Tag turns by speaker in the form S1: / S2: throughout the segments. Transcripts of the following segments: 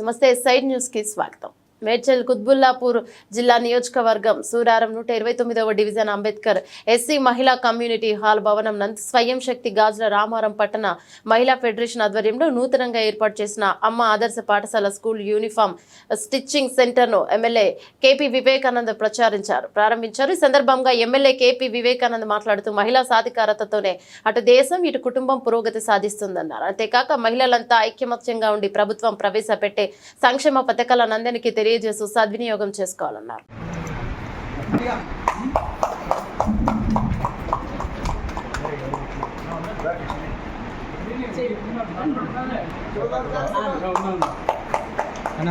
S1: నమస్తే సైడ్ న్యూస్కి స్వాగతం. మేడ్చల్ కుత్బుల్లాపూర్ జిల్లా నియోజకవర్గం సూరారం నూట ఇరవై తొమ్మిదవ డివిజన్ అంబేద్కర్ ఎస్సీ మహిళా కమ్యూనిటీ హాల్ భవనం నందు స్వయం శక్తి గాజుల రామారం పట్టణ మహిళా ఫెడరేషన్ ఆధ్వర్యంలో నూతనంగా ఏర్పాటు చేసిన అమ్మ ఆదర్శ పాఠశాల స్కూల్ యూనిఫామ్ స్టిచ్చింగ్ సెంటర్ను ఎమ్మెల్యే కేపీ వివేకానంద్ ప్రచారించారు. ప్రారంభించారు. ఈ సందర్భంగా ఎమ్మెల్యే కేపీ వివేకానంద్ మాట్లాడుతూ మహిళా సాధికారతతోనే అటు దేశం ఇటు కుటుంబం పురోగతి సాధిస్తుందన్నారు. అంతేకాక మహిళలంతా ఐక్యమత్యంగా ఉండి ప్రభుత్వం ప్రవేశపెట్టే సంక్షేమ పథకాలను అందరికీ తెలియజేస్తూ సద్వినియోగం చేసుకోవాలన్నారు
S2: మన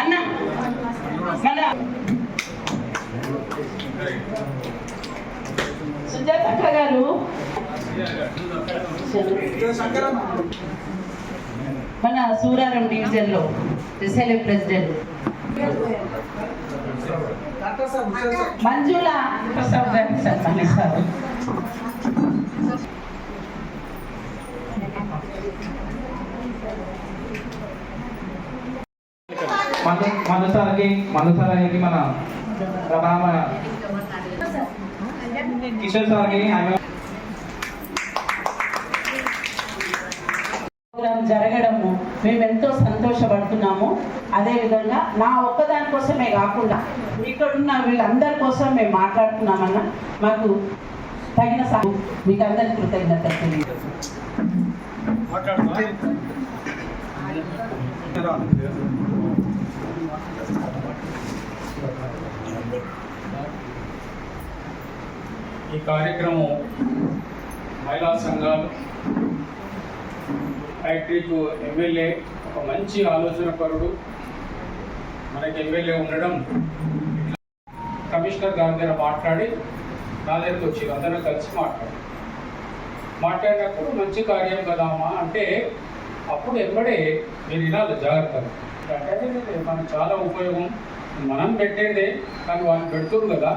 S3: అన్న మన సుజాత అక్క గారు. మన సూరారం డివిజన్లో SLA president.
S4: Sir sir.
S3: Manjula. Prasad సన్మానిస్తారు
S5: మన మనసారికి మనసారి మన రామ కిషోర్ సార్కి
S3: ప్రోగ్రాం జరగడము మేము ఎంతో సంతోషపడుతున్నాము. అదేవిధంగా నా ఒక్కదాని కోసమే కాకుండా ఇక్కడున్న వీళ్ళందరి కోసం మేము మాట్లాడుతున్నామన్న మాకు తగిన సా మీకు అందరి కృతజ్ఞత తెలియదు
S6: ఈ కార్యక్రమం మహిళా సంఘాలు ఫ్యాక్టరీకు ఎమ్మెల్యే ఒక మంచి ఆలోచన పరుడు మనకి ఎమ్మెల్యే ఉండడం కమిషనర్ గారి దగ్గర మాట్లాడి నా దగ్గరకు వచ్చి అందరం కలిసి మాట్లాడు మాట్లాడినప్పుడు మంచి కార్యం కదామా అంటే అప్పుడు ఎంబడే మీరు వినాలి జాగ్రత్తగా. అంటే మనకు చాలా ఉపయోగం. మనం పెట్టేదే కానీ వాళ్ళు పెడుతుంది కదా.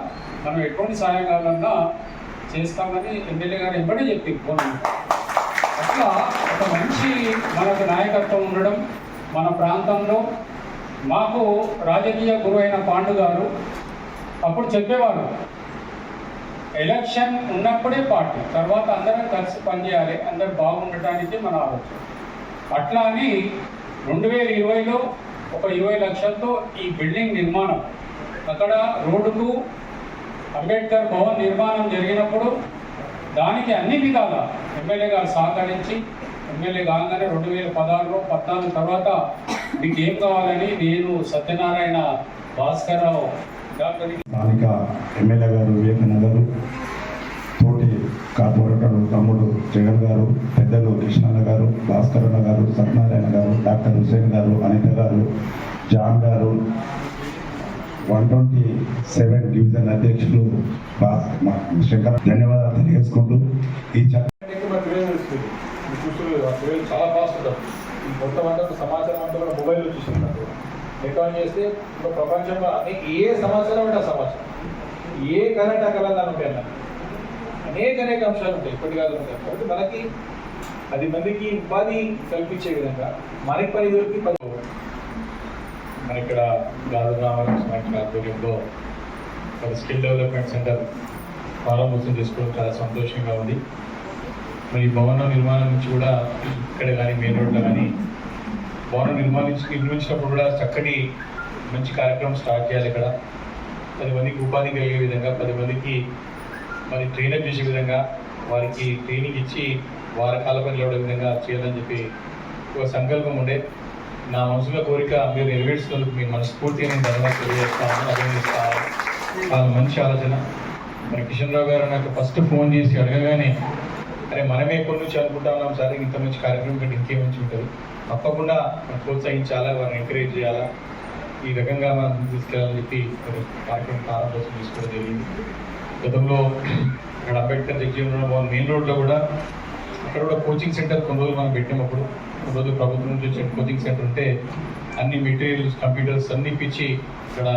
S6: మనం ఎటువంటి సాయం కావాలన్నా చేస్తామని ఎమ్మెల్యే గారు ఎంబడే చెప్పి అట్లా ఒక మంచి మనకు నాయకత్వం ఉండడం మన ప్రాంతంలో. మాకు రాజకీయ గురువైన పాండు గారు అప్పుడు చెప్పేవారు. ఎలక్షన్ ఉన్నప్పుడే పార్టీ తర్వాత అందరం కలిసి పనిచేయాలి అందరు బాగుండటానికి మన ఆలోచన. అట్లా అని రెండు వేల ఇరవైలో ఒక ఇరవై లక్షలతో ఈ బిల్డింగ్ నిర్మాణం అక్కడ రోడ్డుకు అంబేద్కర్ భవన్ నిర్మాణం జరిగినప్పుడు దానికి అన్ని విధాల ఎమ్మెల్యే గారు సహకరించి ఎమ్మెల్యే కాగానే రెండు వేల పదహారులో పద్నాలుగు తర్వాత మీకు ఏం కావాలని నేను సత్యనారాయణ భాస్కర్రావు
S7: స్థానిక ఎమ్మెల్యే గారు వివేకానంద గారు తోటి కార్పొరేటర్ తమ్ముడు జగన్ గారు పెద్దలు కృష్ణన్న గారు భాస్కరన్న గారు సత్యనారాయణ గారు డాక్టర్ హుసేన్ గారు అనిత గారు జాన్ గారు వన్ ట్వంటీ సెవెన్ డివిజన్ అధ్యక్షులు శంకర్ ధన్యవాదాలు తెలియజేసుకుంటూ ఈ
S2: చాలా ఫాస్ట్ మొత్తం అంతా సమాచారం అంతా కూడా మొబైల్లో చూస్తున్నారు. రికార్డ్ చేస్తే ఇప్పుడు ప్రపంచంలో అనేక ఏ సమాచారం ఉంటే ఆ సమాచారం ఏ కరెంట్ అక్కడ ఉంటాయి అనేక అనేక అంశాలు ఉంటాయి. ఇప్పటి కాదు ఉంటాయి కాబట్టి మనకి పది మందికి ఉపాధి కల్పించే విధంగా మనకి పని దొరికి పది. మన ఇక్కడ గాజురామ ఆధ్వర్యంలో ఒక స్కిల్ డెవలప్మెంట్ సెంటర్ ప్రారంభోత్సవం చేసుకోవడం చాలా సంతోషంగా ఉంది. మరి భవన నిర్మాణం నుంచి కూడా ఇక్కడ కానీ మెయిన్ రోడ్లో కానీ భవనం నిర్మాణించి నిర్మించినప్పుడు కూడా చక్కటి మంచి కార్యక్రమం స్టార్ట్ చేయాలి ఇక్కడ. పది మందికి ఉపాధి కలిగే విధంగా పది మందికి మరి ట్రైనర్ చేసే విధంగా వారికి ట్రైనింగ్ ఇచ్చి వారి కాలపై లేవడే విధంగా చేయాలని చెప్పి ఒక సంకల్పం ఉండే. నా మనసులో కోరిక మీరు నెరవేర్చినందుకు మీ మనస్ఫూర్తి నేను ధన్యవాదాలు తెలియజేస్తాను. అభినందిస్తాను. చాలా మంచి ఆలోచన. మరి కిషన్ రావు గారు నాకు ఫస్ట్ ఫోన్ చేసి అడగగానే అరే మనమే ఎప్పటి నుంచి అనుకుంటా ఉన్నాం సార్ ఇంత మంచి కార్యక్రమం కంటే ఇంకే మంచి ఉంటుంది? తప్పకుండా మనం ప్రోత్సహించాలా వారిని ఎంకరేజ్ చేయాలా? ఈ రకంగా మనం తీసుకెళ్ళాలని చెప్పి కార్యక్రమం ప్రారంభోత్సవం తీసుకోవడం జరిగింది. గతంలో ఇక్కడ అంబేద్కర్ జగ్జీవన్ భవన్ మెయిన్ రోడ్లో కూడా అక్కడ కూడా కోచింగ్ సెంటర్ కొన్ని రోజులు మనం పెట్టినప్పుడు కొన్ని రోజులు ప్రభుత్వం నుంచి వచ్చిన కోచింగ్ సెంటర్ ఉంటే అన్ని మెటీరియల్స్ కంప్యూటర్స్ అన్ని ఇప్పించి ఇక్కడ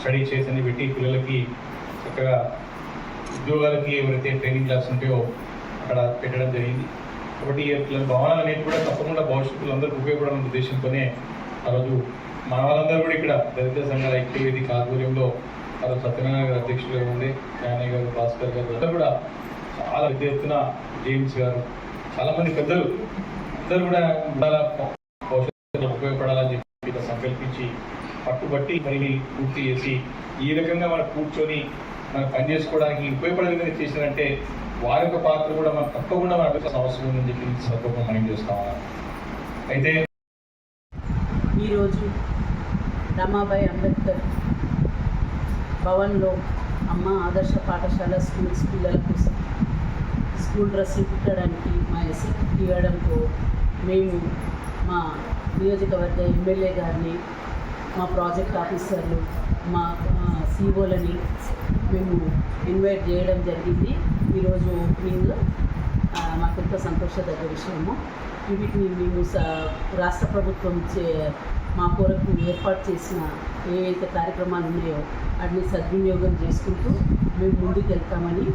S2: స్టడీ చేసి అన్ని పెట్టి పిల్లలకి చక్కగా ఉద్యోగాలకి ఎవరైతే ట్రైనింగ్ క్లాస్ ఉంటాయో అక్కడ పెట్టడం జరిగింది. కాబట్టి ఇట్లా భవనాలు అనేవి కూడా తప్పకుండా భవిష్యత్తులో అందరికీ ఉపయోగపడాలనే ఉద్దేశంతోనే ఆ రోజు మన వాళ్ళందరూ కూడా ఇక్కడ దళిత సంఘాల ఐక్యవేది ఆధ్వర్యంలో ఆ సత్యనారాయణ గారు అధ్యక్షులుగా ఉంది జ్ఞానయ్య గారు భాస్కర్ గారు అందరూ కూడా చాలా పెద్ద ఎత్తున జేమ్స్ గారు చాలామంది పెద్దలు అందరూ కూడా ఉండాల భవిష్యత్తులో ఉపయోగపడాలని చెప్పి సంకల్పించి పట్టుబట్టి పనిని పూర్తి చేసి ఈ రకంగా మనం కూర్చొని మనం పని చేసుకోవడానికి ఉపయోగపడే విధంగా చేసినంటే వారి యొక్క పాత్ర కూడా మనం తప్పకుండా మన అభిప్రాయం అవసరం ఉందని చెప్పి సందర్భంగా మనం చేస్తా? ఉన్నాం అయితే
S3: ఈరోజు రమాబాయి అంబేద్కర్ భవన్లో అమ్మ ఆదర్శ పాఠశాల స్కూల్స్ పిల్లలకు స్కూల్ డ్రెస్ కుట్టడానికి మా ఎస్సీ ఇవ్వడంతో మేము మా నియోజకవర్గ ఎమ్మెల్యే గారిని మా ప్రాజెక్ట్ ఆఫీసర్లు మా సిఓలని మేము ఇన్వైట్ చేయడం జరిగింది. ఈరోజు ఓపెనింగ్లో ఆ, మాకెంతో సంతోషదగ్గ విషయము. వీటిని మేము స రాష్ట్ర ప్రభుత్వం చే మా కొరకు ఏర్పాటు చేసిన ఏవైతే కార్యక్రమాలు ఉన్నాయో వాటిని సద్వినియోగం చేసుకుంటూ మేము ముందుకు వెళ్తామని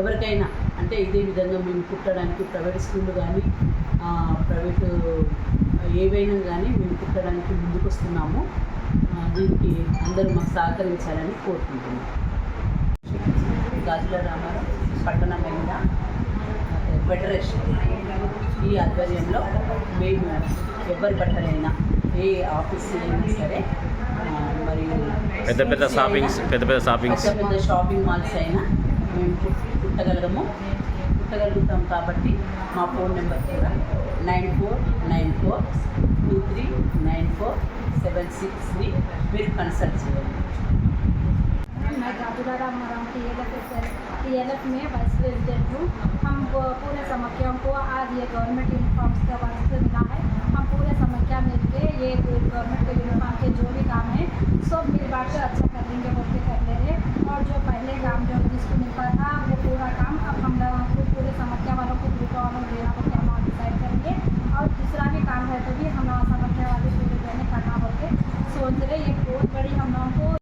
S3: ఎవరికైనా అంటే ఇదే విధంగా మేము కుట్టడానికి ప్రైవేట్ స్కూళ్ళు కానీ ప్రైవేటు ఏవైనా కానీ మేము కుట్టడానికి ముందుకు వస్తున్నాము దీనికి అందరూ మాకు సహకరించాలని కోరుకుంటున్నాం. గాజుల రామారావు. పట్టణ మహిళ ఫెడరేషన్ ఈ ఆధ్వర్యంలో మేము ఎవరి బట్టలైనా ఏ ఆఫీస్ అయినా సరే మరియు
S8: పెద్ద పెద్ద షాపింగ్స్ పెద్ద పెద్ద షాపింగ్స్.
S3: పెద్ద పెద్ద షాపింగ్ మాల్స్ అయినా మేము కుట్టగలగము కుట్టగలుగుతాం కాబట్టి మా ఫోన్ నెంబర్ కూడా nine four nine four two three nine four seven సిక్స్ని మీరు కన్సల్ట్ చేయండి.
S9: मैं जादूरा राम मराम टी एल एफ़ में वाइस प्रेसिडेंट हूँ। हम पूरे समख्याओं को आज ये गवर्नमेंट यूनिफॉर्म्स का वास्ते मिला है। हम पूरे समख्या मिल के ये गवर्नमेंट के यूनिफॉर्म के जो भी काम है, सब मिल बांट कर अच्छा कर लेंगे बोल के कर ले रहे और जो पहले काम जो जिसको मिलता था, वो पूरा काम अब हम लोगों को पूरे समख्या वालों को ग्रुप को देना को क्या हम डिसाइड करेंगे। और दूसरा भी काम है तो भी हम लोग समख्या वाले बहने करना बोल के सोच रहे ये बहुत बड़ी हम लोगों को